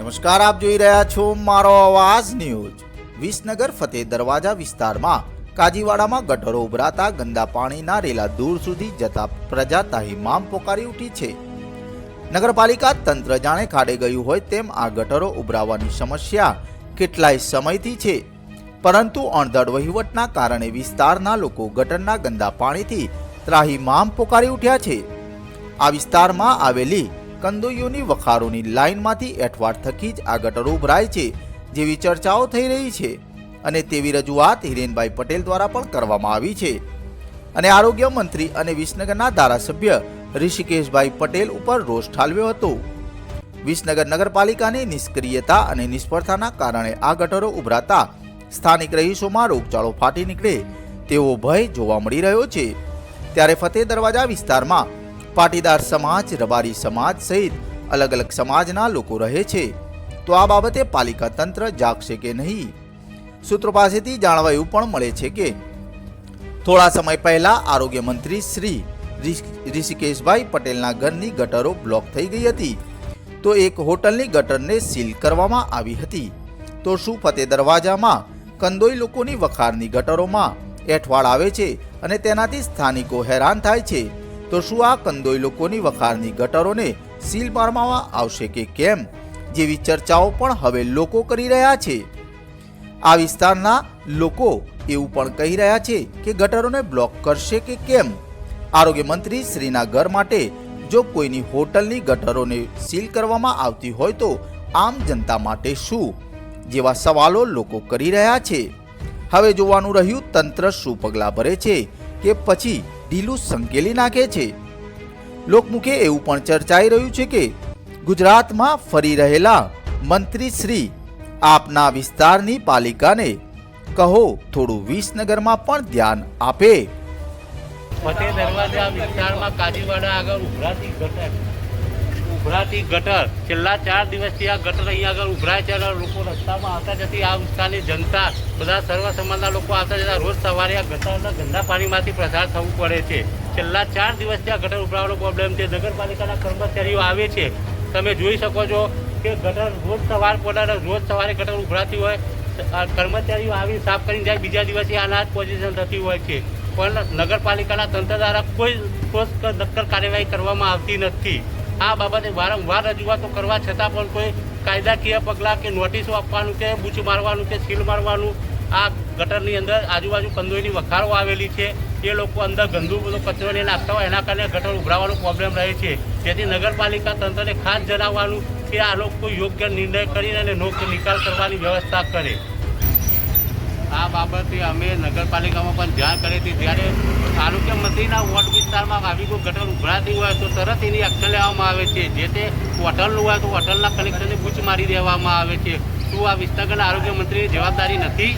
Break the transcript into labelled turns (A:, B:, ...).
A: નમસ્કાર, આપ જોઈ રહ્યા છો મારો અવાજ ન્યૂઝ. વિસનગર ફતેહ દરવાજા વિસ્તારમાં કાજીવાડામાં ગટરો ઉભરાતા ગંદા પાણીના રેલા દૂર સુધી જતા પ્રજા તાહીમામ પોકારી ઉઠી છે. નગરપાલિકા તંત્ર જાણે ખાડે ગયું હોય તેમ આ ગટરો ઉભરાવાની સમસ્યા કેટલાય સમયથી છે. પરંતુ અણધડ વહીવટના કારણે વિસ્તારના લોકો ગટરના ગંદા પાણીથી ત્રાહીમામ પોકારી ઉઠ્યા છે. આ વિસ્તારમાં આવેલી કંદોઈઓની વખારોની લાઇનમાંથી એઠવાડ થકી જ આ ગટરો ઉભરાય છે જેવી ચર્ચાઓ થઈ રહી છે અને તેવી રજૂઆત હિરેનભાઈ પટેલ દ્વારા પણ કરવામાં આવી છે. અને આરોગ્ય મંત્રી અને વિસનગરના ધારાસભ્ય ઋષિકેશભાઈ પટેલ ઉપર રોષ ઠાલવ્યો હતો. વિસનગર નગરપાલિકાની નિષ્ક્રિયતા અને નિષ્ફળતાના કારણે આ ગટરો ઉભરાતા સ્થાનિક રહીશોમાં રોગચાળો ફાટી નીકળે તેવો ભય જોવા મળી રહ્યો છે. ત્યારે ફતેહ દરવાજા વિસ્તારમાં પાટીદાર સમાજ, રબારી સમાજ સહિત અલગ અલગ સમાજના લોકો રહે છે. તો આ બાબતે પાલિકા તંત્ર જાગશે કે નહીં? સૂત્રો પાસેથી જાણવા એવું પણ મળે છે કે, થોડા સમય પહેલા આરોગ્ય મંત્રી શ્રી ઋષિ- ઋષિકેશભાઈ પટેલના ઘરની ગટરો બ્લોક થઈ ગઈ હતી. તો એક હોટલની ગટરને સીલ કરવામાં આવી હતી. તો શું ફતે દરવાજામાં કંદોઈ લોકોની વખારની ગટરોમાં એઠવાડ આવે છે અને તેનાથી સ્થાનિકો હેરાન થાય છે? તો શું આ કંદોઈ લોકોની વખારની ગટરોને સીલ મારવામાં આવશે કે કેમ? જેવી ચર્ચાઓ પણ હવે લોકો કરી રહ્યા છે. આ વિસ્તારના લોકો એવું પણ કહી રહ્યા છે કે ગટરોને બ્લોક કરશે કે કેમ? આરોગ્ય મંત્રી શ્રીના ઘર માટે જો કોઈની હોટલની ગટરોને સીલ કરવામાં આવતી હોય તો આમ જનતા માટે શું? જેવા સવાલો લોકો કરી રહ્યા છે. હવે જોવાનું રહ્યું તંત્ર શું પગલાં ભરે છે કે પછી ઢીલું સંકેલી નાખે છે. લોકમુખે એવું પણ ચર્ચાઈ રહ્યું છે કે ગુજરાતમાં ફરી રહેલા મંત્રી શ્રી આપના વિસ્તારની પાલિકાને કહો થોડું વિસનગરમાં પણ ધ્યાન આપે.
B: દરવાજા વિસ્તારમાં કાજીવાડા આગળ ઉભરાતી ગટર ઉભરાતી ગટર. છેલ્લા ચાર દિવસથી આ ગટર અહીંયા આગળ ઉભરાય છે લોકો રસ્તામાં આવતા જતી આ વિસ્તારની જનતા, બધા સર્વ સમાજના લોકો આવતા જતા રોજ સવારે આ ગટરના ગંદા પાણીમાંથી પસાર થવું પડે છે. છેલ્લા ચાર દિવસથી આ ગટર ઉભરાવાનો પ્રોબ્લેમ છે. નગરપાલિકાના કર્મચારીઓ આવે છે. તમે જોઈ શકો છો કે ગટર રોજ સવાર પડે રોજ સવારે ગટર ઉભરાતી હોય. કર્મચારીઓ આવી સાફ કરીને જાય. બીજા દિવસે આના પોઝિશન થતી હોય છે. પણ નગરપાલિકાના તંત્ર દ્વારા કોઈ ઠોસ નક્કર કાર્યવાહી કરવામાં આવતી નથી. આ બાબતે વારંવાર રજૂઆતો કરવા છતાં પણ કોઈ કાયદાકીય પગલાં કે નોટિસો આપવાનું કે બૂચ મારવાનું કે સીલ મારવાનું, આ ગટરની અંદર આજુબાજુ કંદોઈની વખારો આવેલી છે. એ લોકો અંદર ગંદુ બધો કચરો ને નાખતા હોય, એના કારણે ગટર ઉભરાવાનો પ્રોબ્લેમ રહે છે. જેથી નગરપાલિકા તંત્રને ખાસ જણાવવાનું કે આ લોકો યોગ્ય નિર્ણય કરીને અને નો નિકાલ કરવાની વ્યવસ્થા કરે. આ બાબતે અમે નગરપાલિકામાં પણ ધ્યાન કરી હતી ત્યારે આરોગ્ય વોટ વિસ્તારમાં આવી કોઈ ગટર ઉભરાતી હોય તો તરત એની એક્શન લેવામાં આવે છે. જે તે હોટલનું હોય તો હોટલના કલેક્ટરને બૂચ મારી દેવામાં આવે છે. શું આ વિસ્તારના આરોગ્ય મંત્રીની જવાબદારી નથી?